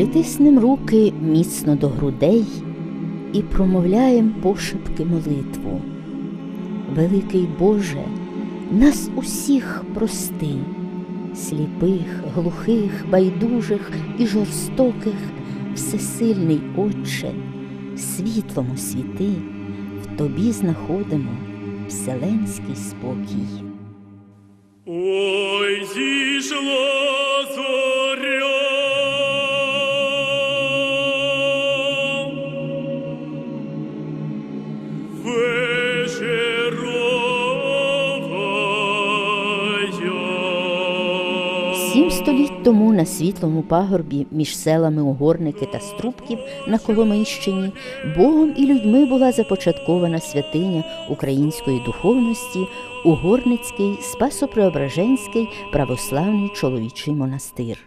Притиснем руки міцно до грудей і промовляєм пошепки молитву. Великий Боже, нас усіх прости, сліпих, глухих, байдужих і жорстоких, всесильний Отче, світлом освіти, в Тобі знаходимо вселенський спокій. На світлому пагорбі між селами Угорники та Струбків на Коломийщині Богом і людьми була започаткована святиня української духовності Угорницький Спасопреображенський православний чоловічий монастир.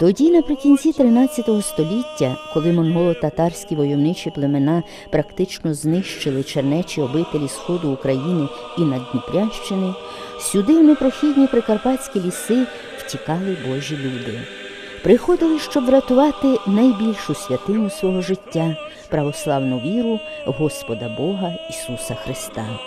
Тоді, наприкінці 13 століття, коли монголо-татарські войовничі племена практично знищили чернечі обителі сходу України і Наддніпрянщини, сюди в непрохідні прикарпатські ліси втікали Божі люди. Приходили, щоб врятувати найбільшу святиню свого життя православну віру Господа Бога Ісуса Христа.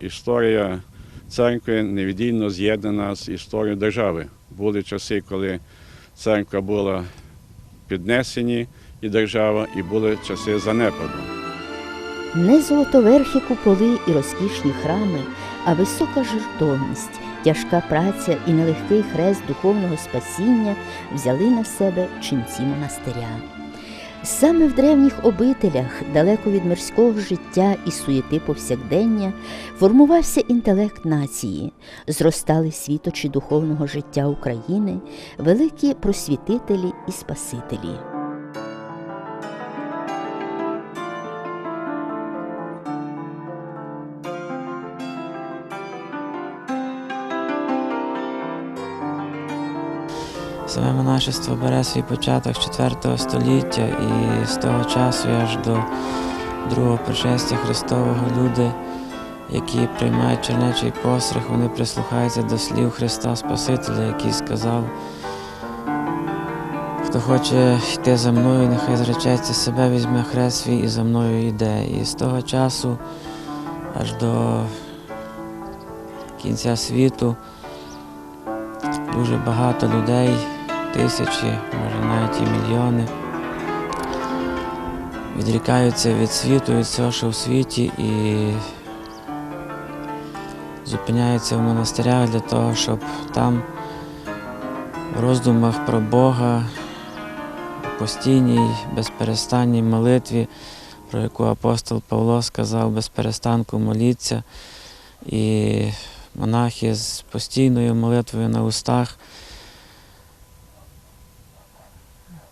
Історія церкви невіддільно з'єднана з історією держави. Були часи, коли церква була піднесені і держава, і були часи занепаду. Не золотоверхі куполи і розкішні храми, а висока жертовність, тяжка праця і нелегкий хрест духовного спасіння взяли на себе ченці монастиря. Саме в древніх обителях, далеко від мирського життя і суєти повсякдення, формувався інтелект нації, зростали світочі духовного життя України, великі просвітителі і спасителі. Саме монашество бере свій початок з 4 століття і з того часу аж до другого пришестя Христового люди, які приймають чернечий постриг, вони прислухаються до слів Христа Спасителя, який сказав, хто хоче йти за мною, нехай зречеться себе, візьме хрест свій і за мною йде. І з того часу аж до кінця світу дуже багато людей, тисячі, може навіть і мільйони, відрікаються від світу, від всього, що в світі, і зупиняються в монастирях для того, щоб там в роздумах про Бога, у постійній, безперестанній молитві, про яку апостол Павло сказав, без перестанку моліться. І монахи з постійною молитвою на устах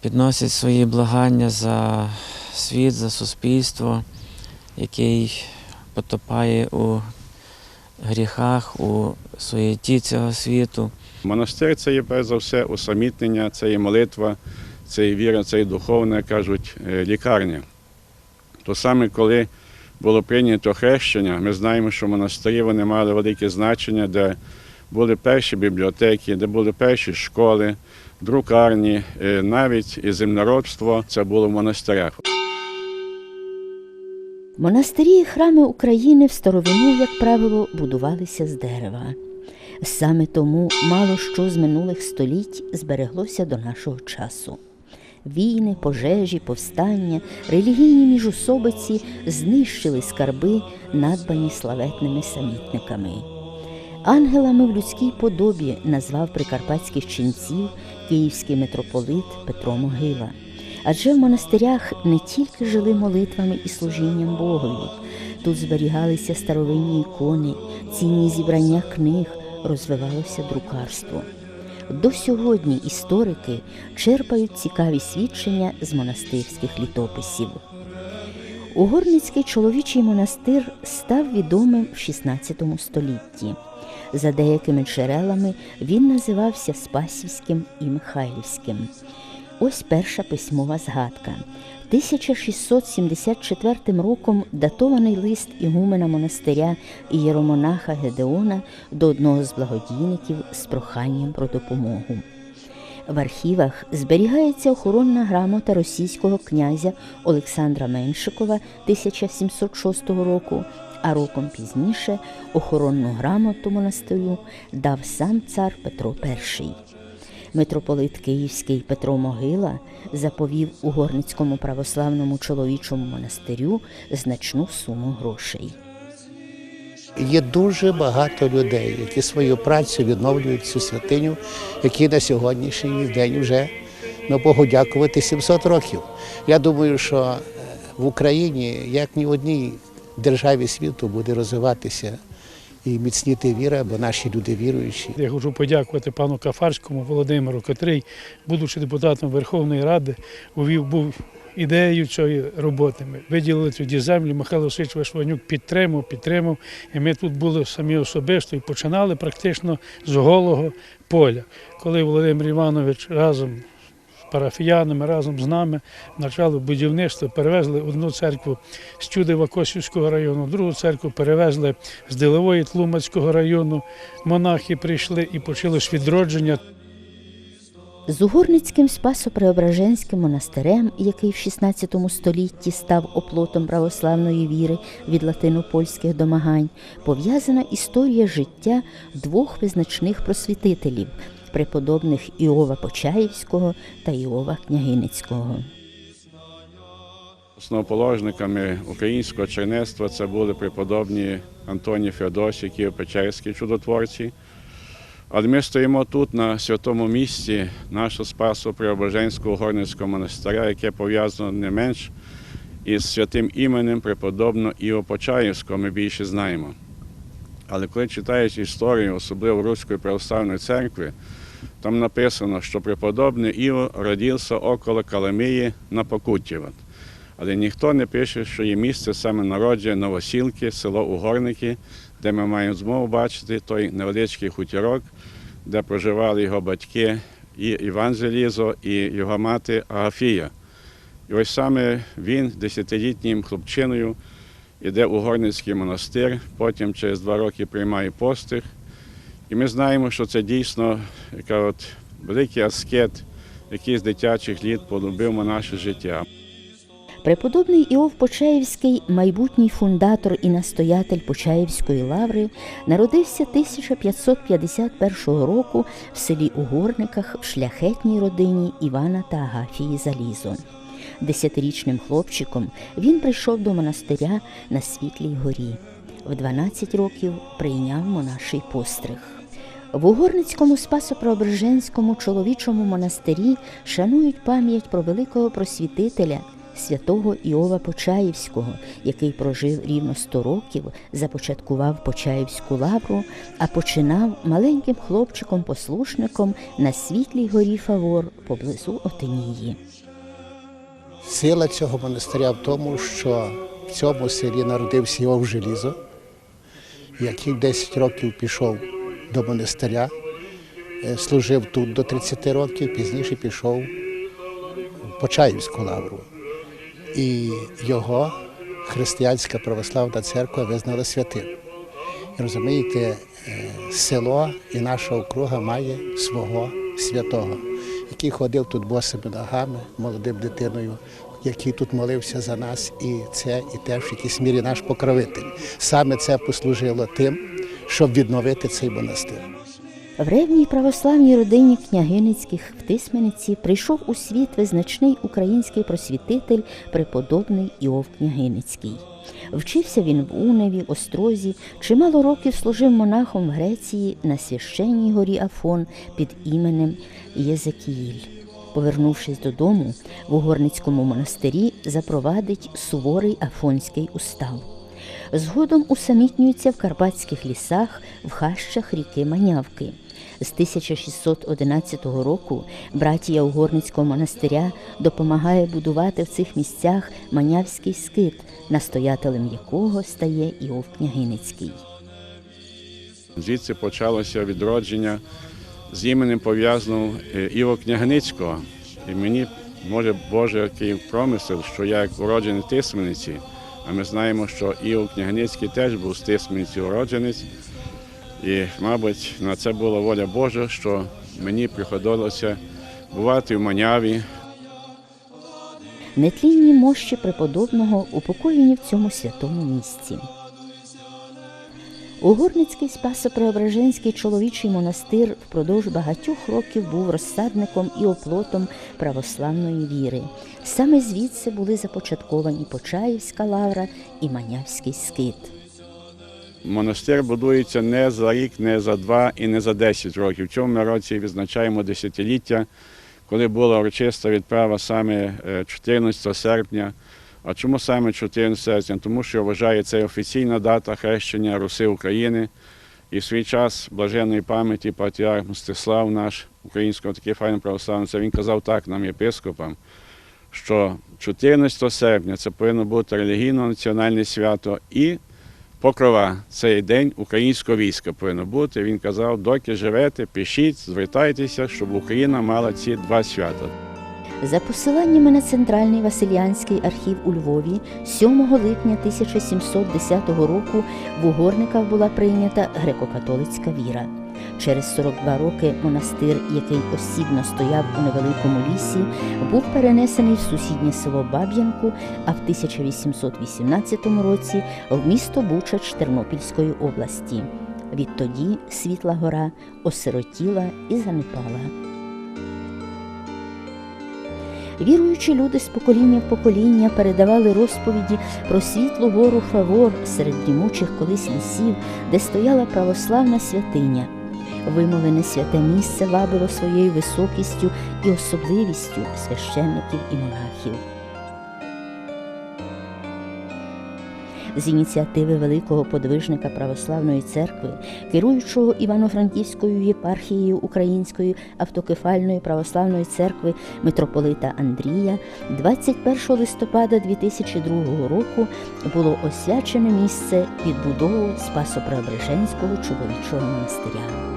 підносять свої благання за світ, за суспільство, який потопає у гріхах, у суєті цього світу. Монастир це є перш за все усамітнення, це є молитва, це є віра, це є духовна, кажуть, е, лікарня. То саме коли було прийнято хрещення, ми знаємо, що монастирі вони мали велике значення, де були перші бібліотеки, де були перші школи, друкарні, е, навіть і землеробство це було в монастирях. Монастирі і храми України в старовину, як правило, будувалися з дерева. Саме тому мало що з минулих століть збереглося до нашого часу. Війни, пожежі, повстання, релігійні міжусобиці знищили скарби, надбані славетними самітниками. Ангелами в людській подобі назвав прикарпатських ченців київський митрополит Петро Могила. Адже в монастирях не тільки жили молитвами і служінням Богові, тут зберігалися старовинні ікони, цінні зібрання книг, розвивалося друкарство. До сьогодні історики черпають цікаві свідчення з монастирських літописів. Угорницький чоловічий монастир став відомим в XVI столітті. За деякими джерелами він називався Спасівським і Михайлівським. Ось перша письмова згадка. 1674 роком датований лист ігумена монастиря ієромонаха Гедеона до одного з благодійників з проханням про допомогу. В архівах зберігається охоронна грамота російського князя Олександра Меншикова 1706 року, а роком пізніше охоронну грамоту монастирю дав сам цар Петро І. Митрополит Київський Петро Могила заповів у Горницькому православному чоловічому монастирю значну суму грошей. Є дуже багато людей, які свою працю відновлюють цю святиню, які на сьогоднішній день вже ну, Богу дякувати 700 років. Я думаю, що е, в Україні, як ні одній державі світу, буде розвиватися і міцніти віра, бо наші люди віруючі. Я хочу подякувати пану Кафарському Володимиру, котрий, будучи депутатом Верховної Ради, увів був ідеєю цієї роботи. Ми виділили тоді землю, Михайло Васильович Вишванюк підтримав, підтримав. І ми тут були самі особисто і починали практично з голого поля. Коли Володимир Іванович разом парафіянами, разом з нами почали будівництво, перевезли одну церкву з Чудива Косівського району, другу церкву перевезли з Дилової Тлумацького району. Монахи прийшли і почалось відродження. З Угорницьким Спасо-Преображенським монастирем, який в XVI столітті став оплотом православної віри від латинопольських домагань, пов'язана історія життя двох визначних просвітителів преподобних Іова Почаївського та Іова Княгиницького. Основоположниками українського чернецтва це були преподобні Антоній Феодосій, Києво-Печерські чудотворці. Але ми стоїмо тут, на святому місці нашого Спасу Преображенського Горницького монастиря, яке пов'язано не менш із святим іменем преподобного Іо Почаївського, ми більше знаємо. Але коли читаєш історію, особливо Руської православної церкви, там написано, що преподобний Іо родився около Каламії на Покуттєват. Але ніхто не пише, що є місце саме народження Новосілки, село Угорники, де ми маємо змогу бачити той невеличкий хутірок, де проживали його батьки і Іван Желізо, і його мати Агафія. І ось саме він, десятилітнім хлопчиною, іде у Горницький монастир, потім через два роки приймає постиг. І ми знаємо, що це дійсно яка от великий аскет, який з дитячих літ полюбив наше життя. Преподобний Іов Почаївський, майбутній фундатор і настоятель Почаївської лаври, народився 1551 року в селі Угорниках в шляхетній родині Івана та Агафії Залізо. Десятирічним хлопчиком він прийшов до монастиря на Світлій горі. В 12 років прийняв монаший постриг. В Угорницькому Спасо-Преображенському чоловічому монастирі шанують пам'ять про великого просвітителя святого Іова Почаївського, який прожив рівно 100 років, започаткував Почаївську лавру, а починав маленьким хлопчиком-послушником на світлій горі Фавор поблизу Отинії. Сила цього монастиря в тому, що в цьому селі народився Іов Желізо, який 10 років пішов до монастиря, е, служив тут до 30 років, пізніше пішов в Почаївську лавру. І його християнська православна церква визнала святим. І розумієте, е, село і наша округа має свого святого, який ходив тут босими ногами, молодим дитиною, який тут молився за нас, і це і теж в якійсь мірі наш покровитель. Саме це послужило тим, щоб відновити цей монастир. В ревній православній родині княгиницьких в Тисмениці прийшов у світ визначний український просвітитель преподобний Іов Княгиницький. Вчився він в Уневі, Острозі, чимало років служив монахом в Греції на священній горі Афон під іменем Єзекіїль. Повернувшись додому, в Угорницькому монастирі запровадить суворий афонський устав. Згодом усамітнюється в карпатських лісах в хащах ріки Манявки. З 1611 року братія Угорницького монастиря допомагає будувати в цих місцях Манявський скит, настоятелем якого стає Іов Княгиницький. Звідси почалося відродження з іменем пов'язаного е, Іво Княгницького. І мені може Боже який промисел, що я як уроджений Тисмениці, а ми знаємо, що Іов Княгницький теж був стисменці уродженець. І, мабуть, на це була воля Божа, що мені приходилося бувати в Маняві, Нетлінні мощі преподобного упокоєні в цьому святому місці. Угорницький Спасо-Преображенський чоловічий монастир впродовж багатьох років був розсадником і оплотом православної віри. Саме звідси були започатковані Почаївська лавра і Манявський скит. Монастир будується не за рік, не за два і не за десять років. В цьому році відзначаємо десятиліття, коли була урочиста відправа саме е, 14 серпня. А чому саме 14 серпня? Тому що вважає це офіційна дата хрещення Руси України. І в свій час блаженної пам'яті патріарх Мстислав, наш українського такий файний православний, це він казав так нам, єпископам, що 14 серпня це повинно бути релігійно-національне свято і Покрова цей день українського війська повинно бути. Він казав, доки живете, пишіть, звертайтеся, щоб Україна мала ці два свята. За посиланнями на Центральний Василянський архів у Львові 7 липня 1710 року в угорниках була прийнята греко-католицька віра. Через 42 роки монастир, який осібно стояв у невеликому лісі, був перенесений в сусіднє село Баб'янку, а в 1818 році в місто Бучач Тернопільської області. Відтоді Світла Гора осиротіла і занепала. Віруючі люди з покоління в покоління передавали розповіді про світлу гору Фавор серед дімучих колись лісів, де стояла православна святиня. Вимовлене святе місце вабило своєю високістю і особливістю священників і монахів. З ініціативи великого подвижника православної церкви, керуючого Івано-Франківською єпархією Української автокефальної православної церкви митрополита Андрія, 21 листопада 2002 року було освячене місце відбудову Спасо-Преображенського чоловічого монастиря.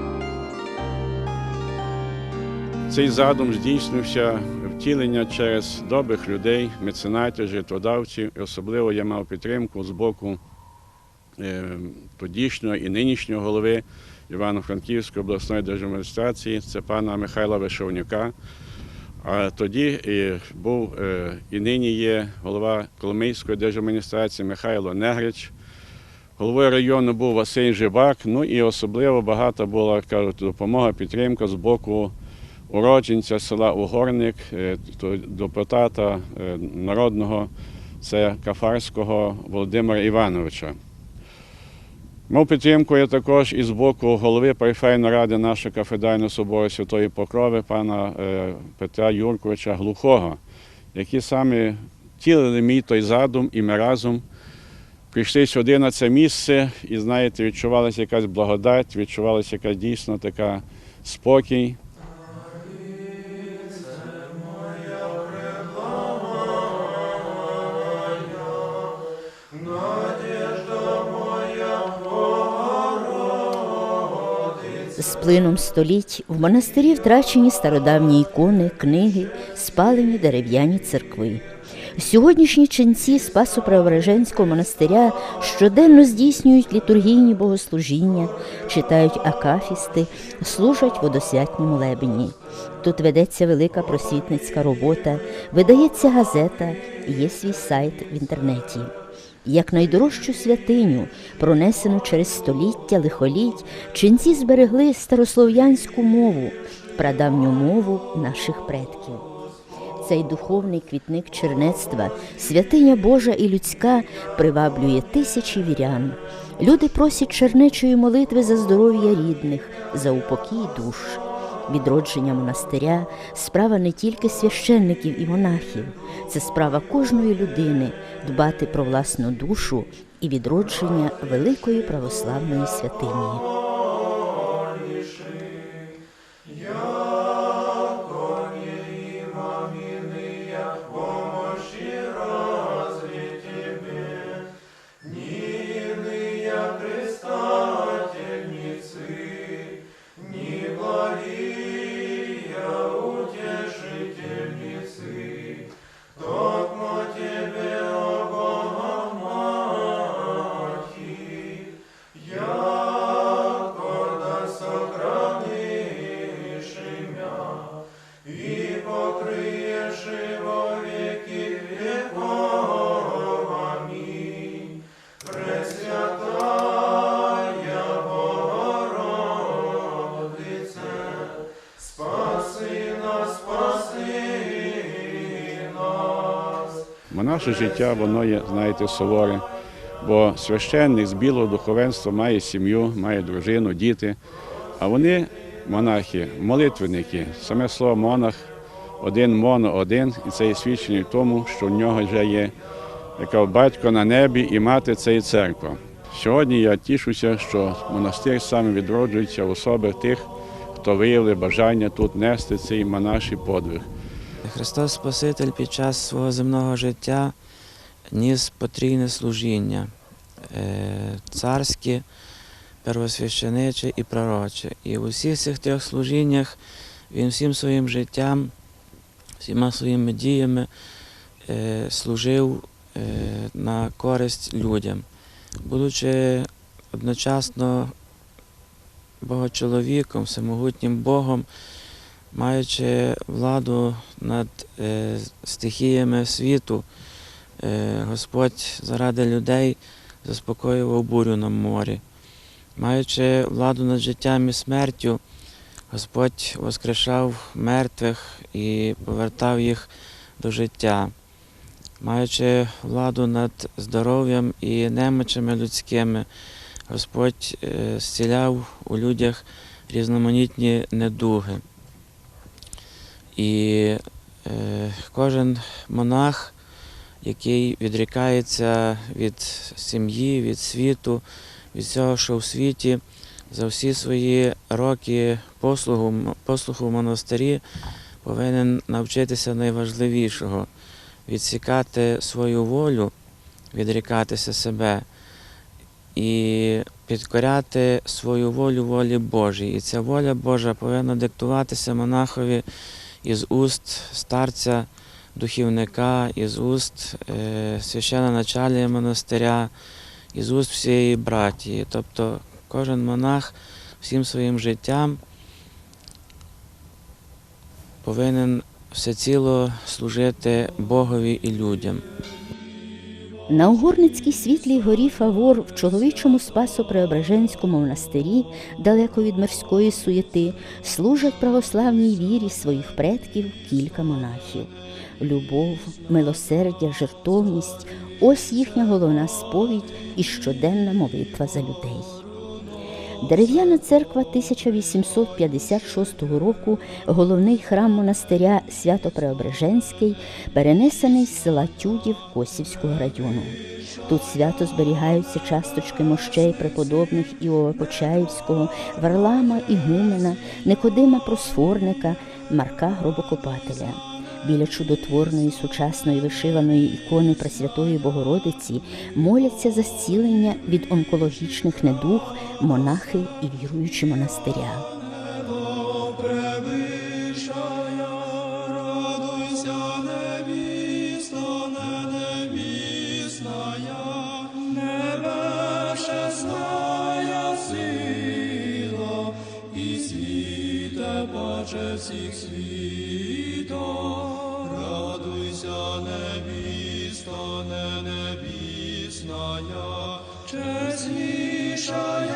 Цей задум здійснився втілення через добрих людей, меценатів, житлодавців. І особливо я мав підтримку з боку е, тодішнього і нинішнього голови Івано-Франківської обласної державної адміністрації, це пана Михайла Вишовнюка. А тоді і був е, і нині є голова Коломийської державної адміністрації Михайло Негрич. Головою району був Василь Жибак. Ну і особливо багато була кажуть, допомога, підтримка з боку уродженця села Угорник, е, депутата е, народного, це Кафарського Володимира Івановича. Мав підтримку я також і з боку голови парифейної ради нашого кафедрального собору Святої Покрови, пана е, Петра Юрковича Глухого, які саме втілили мій той задум, і ми разом прийшли сюди на це місце, і знаєте, відчувалася якась благодать, відчувалася якась дійсно така спокій. Плином століть в монастирі втрачені стародавні ікони, книги, спалені дерев'яні церкви. Сьогоднішні ченці Спасу Преображенського монастиря щоденно здійснюють літургійні богослужіння, читають акафісти, служать водосвятні молебені. Тут ведеться велика просвітницька робота, видається газета, є свій сайт в інтернеті. Як найдорожчу святиню, пронесену через століття лихоліть, ченці зберегли старослов'янську мову, прадавню мову наших предків. Цей духовний квітник чернецтва, святиня Божа і людська приваблює тисячі вірян. Люди просять чернечої молитви за здоров'я рідних, за упокій душ. Відродження монастиря справа не тільки священників і монахів, це справа кожної людини дбати про власну душу і відродження великої православної святині. покриєши во віки віков. Амінь. Пресвятая Богородице, спаси нас, спаси нас. Бо наше життя, воно є, знаєте, суворе. Бо священник з білого духовенства має сім'ю, має дружину, діти. А вони монахи, молитвенники. Саме слово монах один моно, один, і це є свідчення в тому, що в нього вже є яка батько на небі і мати це і церква. Сьогодні я тішуся, що монастир саме відроджується в особи тих, хто виявили бажання тут нести цей монаший подвиг. Христос Спаситель під час свого земного життя ніс потрійне служіння е, царське, первосвящениче і пророче. І в усіх цих трьох служіннях він всім своїм життям, всіма своїми діями е, служив е, на користь людям, будучи одночасно богочоловіком, всемогутнім Богом маючи владу над е, стихіями світу, Господь заради людей заспокоював бурю на морі. Маючи владу над життям і смертю, Господь воскрешав мертвих і повертав їх до життя. Маючи владу над здоров'ям і немочами людськими, Господь е, зціляв у людях різноманітні недуги. І е, кожен монах, який відрікається від сім'ї, від світу, від всього, що в світі, за всі свої роки послугу, послугу в монастирі, повинен навчитися найважливішого відсікати свою волю, відрікатися себе і підкоряти свою волю волі Божій. І ця воля Божа повинна диктуватися монахові із уст старця, духівника, із уст е, священачалія монастиря, із уст всієї братії. Тобто кожен монах всім своїм життям повинен всеціло служити Богові і людям. На Угорницькій світлій горі Фавор в чоловічому Спасо-Преображенському монастирі, далеко від мирської суєти, служать православній вірі своїх предків кілька монахів. Любов, милосердя, жертовність ось їхня головна сповідь і щоденна молитва за людей. Дерев'яна церква 1856 року, головний храм монастиря Свято-Преображенський, перенесений з села Тюдів Косівського району. Тут свято зберігаються часточки мощей преподобних Іова Почаївського, Варлама Ігумена, Никодима Просфорника, Марка Гробокопателя. Біля чудотворної сучасної вишиваної ікони Пресвятої Богородиці моляться за зцілення від онкологічних недуг монахи і віруючі монастиря. Радуйся, невісно, не Czy słysza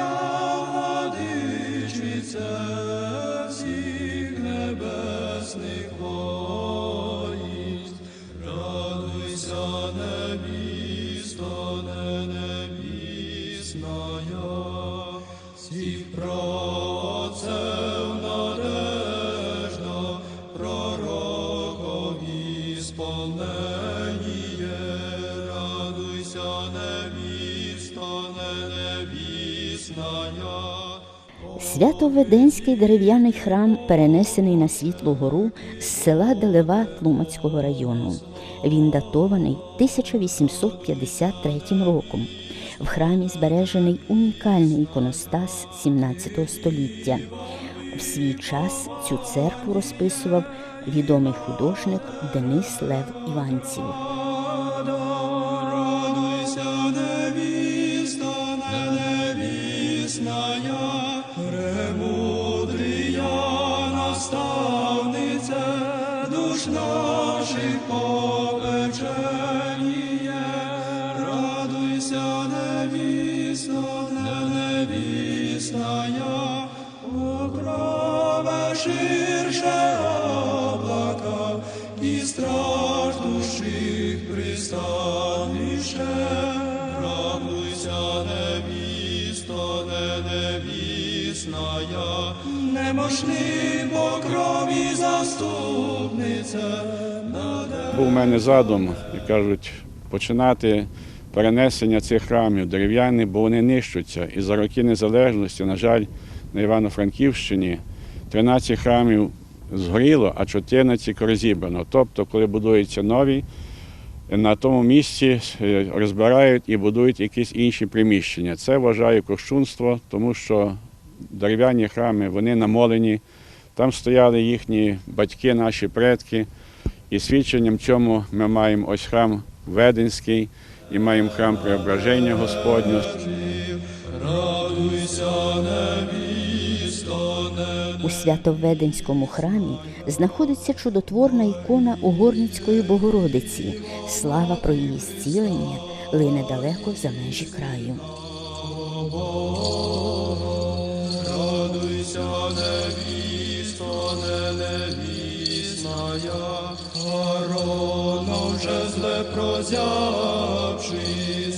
Свято-Веденський дерев'яний храм перенесений на Світлу гору з села Делева Тлумацького району. Він датований 1853 роком. В храмі збережений унікальний іконостас 17 століття. В свій час цю церкву розписував відомий художник Денис Лев Іванців. Немощний покрові заступниця, Був у мене задум, як кажуть, починати перенесення цих храмів дерев'яних, бо вони нищуться. І за роки незалежності, на жаль, на Івано-Франківщині 13 храмів згоріло, а 14 розібрано. Тобто, коли будуються нові, на тому місці е, розбирають і будують якісь інші приміщення. Це вважаю кощунство, тому що дерев'яні храми вони намолені. Там стояли їхні батьки, наші предки. І свідченням цьому ми маємо ось храм Веденський і маємо храм Преображення Господнього. У Святовведенському храмі знаходиться чудотворна ікона Угорницької Богородиці. Слава про її зцілення лине далеко за межі краю. Я, корона вже зле прозявши,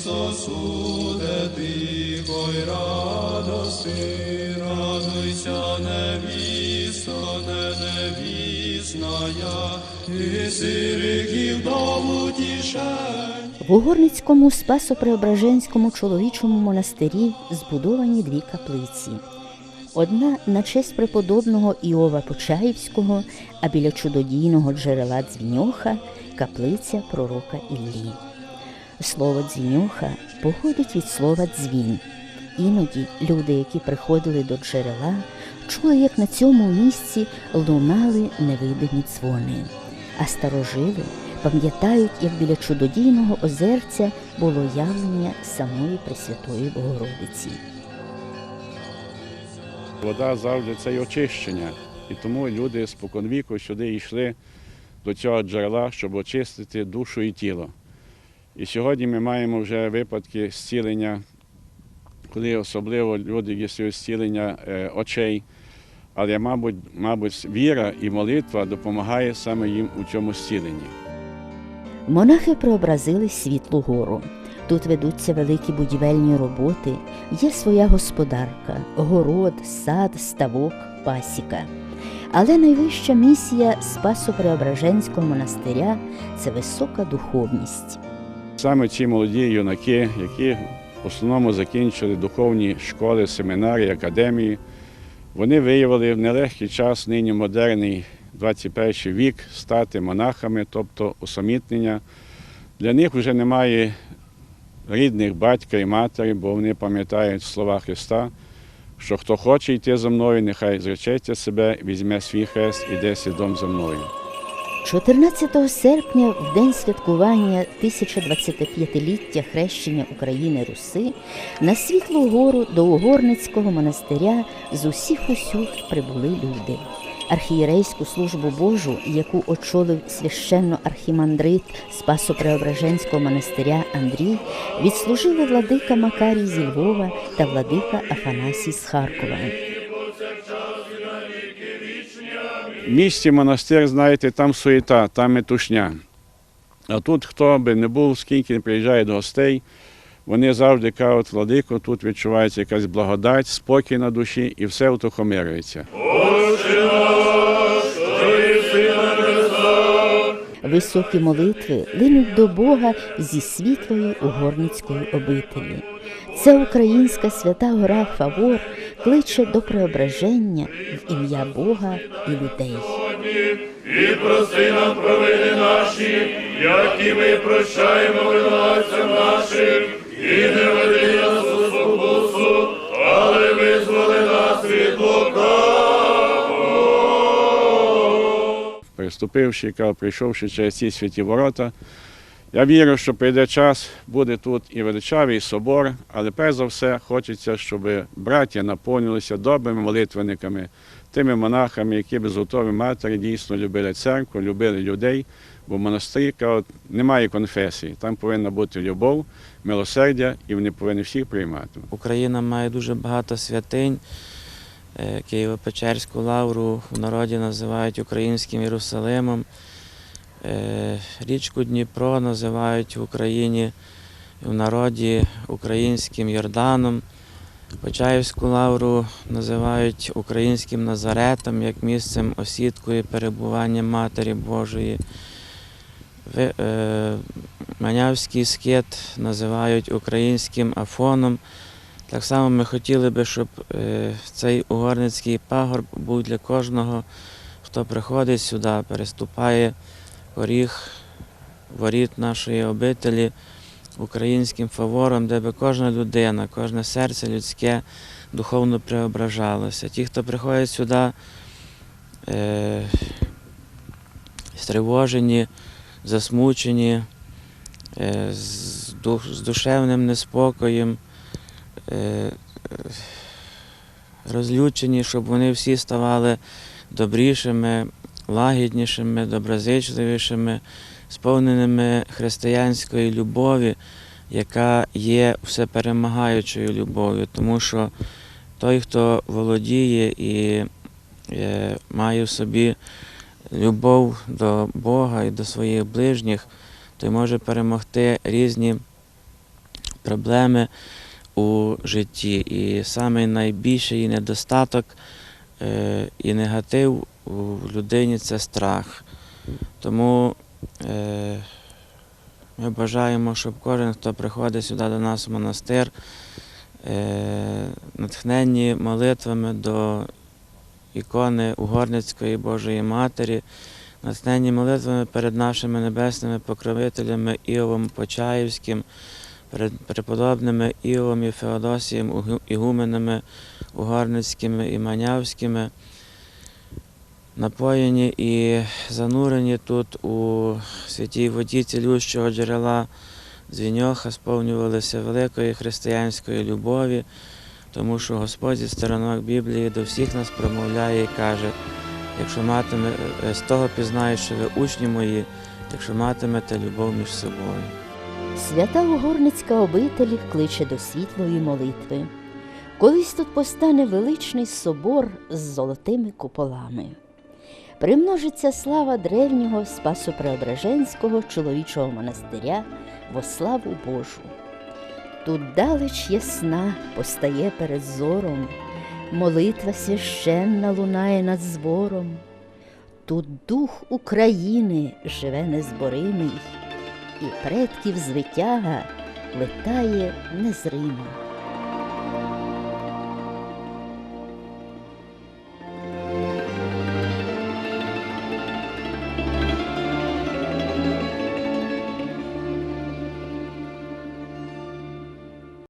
сосуде тихо й радости, радуйся, невісто, не невісна я, і сириків тішень. В Угорницькому Спасо-Преображенському чоловічому монастирі збудовані дві каплиці. Одна на честь преподобного Іова Почаївського, а біля чудодійного джерела Дзвіньоха каплиця пророка Іллі. Слово дзвіньоха походить від слова дзвін. Іноді люди, які приходили до джерела, чули, як на цьому місці лунали невидимі дзвони. А старожили пам'ятають, як біля чудодійного озерця було явлення самої Пресвятої Богородиці. Вода завжди це й очищення. І тому люди споконвіку сюди йшли до цього джерела, щоб очистити душу і тіло. І сьогодні ми маємо вже випадки зцілення, коли особливо люди є зцілення е, очей. Але, мабуть, мабуть, віра і молитва допомагає саме їм у цьому зціленні. Монахи преобразили світлу гору. Тут ведуться великі будівельні роботи, є своя господарка, город, сад, ставок, пасіка. Але найвища місія Спасо-Преображенського монастиря це висока духовність. Саме ці молоді юнаки, які в основному закінчили духовні школи, семінарії, академії, вони виявили в нелегкий час, нині модерний 21 вік, стати монахами, тобто усамітнення. Для них вже немає рідних батька і матері, бо вони пам'ятають слова Христа, що хто хоче йти за мною, нехай зречеться себе, візьме свій хрест і йде слідом за мною. 14 серпня, в день святкування 1025-ліття хрещення України Руси, на Світлу гору до Угорницького монастиря з усіх усюд прибули люди. Архієрейську службу Божу, яку очолив священно архімандрит Спасо-Преображенського монастиря Андрій, відслужили владика Макарій зі Львова та владика Афанасій з Харкова. Місті монастир, знаєте, там суєта, там метушня. А тут, хто би не був, скільки не приїжджає до гостей, вони завжди кажуть, владико, тут відчувається якась благодать, спокій на душі і все утихомирюється. Високі молитви линуть до Бога зі світлої угорницької обителі. Це українська свята гора Фавор кличе до преображення в ім'я Бога і людей. І прости нам провини наші, які ми прощаємо винуватцям нашим, і не веди нас Переступивши, кав, прийшовши через ці святі ворота, я вірю, що прийде час, буде тут і величавий собор, але перш за все хочеться, щоб браття наповнилися добрими молитвенниками, тими монахами, які без готові матері дійсно любили церкву, любили людей, Бо в монастирі кажуть, немає конфесії. Там повинна бути любов, милосердя, і вони повинні всіх приймати. Україна має дуже багато святинь. Е, Києво-Печерську лавру в народі називають українським Єрусалимом. Е, Річку Дніпро називають в Україні в народі українським Йорданом. Почаївську лавру називають українським Назаретом як місцем осідку і перебування Матері Божої. Е, Манявський скит називають українським Афоном. Так само ми хотіли би, щоб е, цей угорницький пагорб був для кожного, хто приходить сюди, переступає поріг воріт нашої обителі українським фавором, де би кожна людина, кожне серце людське духовно преображалося. Ті, хто приходять сюди, е, стривожені, засмучені, е, з, душевним неспокоєм, розлючені, щоб вони всі ставали добрішими, лагіднішими, доброзичливішими, сповненими християнської любові, яка є всеперемагаючою любов'ю, тому що той, хто володіє і е, має в собі любов до Бога і до своїх ближніх, той може перемогти різні проблеми у житті. І самий найбільший недостаток е, і негатив у людині це страх. Тому е, ми бажаємо, щоб кожен, хто приходить сюди до нас в монастир, е, натхненні молитвами до ікони Угорницької Божої Матері, натхненні молитвами перед нашими небесними покровителями Іовом Почаївським, перед преподобними Іовом і Феодосієм, ігуменами Угорницькими і Манявськими, напоєні і занурені тут у святій воді цілющого джерела Дзвіньоха, сповнювалися великої християнської любові, тому що Господь зі сторонок Біблії до всіх нас промовляє і каже, якщо матиме з того пізнаю, що ви учні мої, якщо матимете любов між собою. Свята Угорницька обитель кличе до світлої молитви. Колись тут постане величний собор з золотими куполами. Примножиться слава древнього Спасо-Преображенського чоловічого монастиря во славу Божу. Тут далеч ясна постає перед зором, молитва священна лунає над збором. Тут дух України живе незборимий, і предків звитяга летає незримо.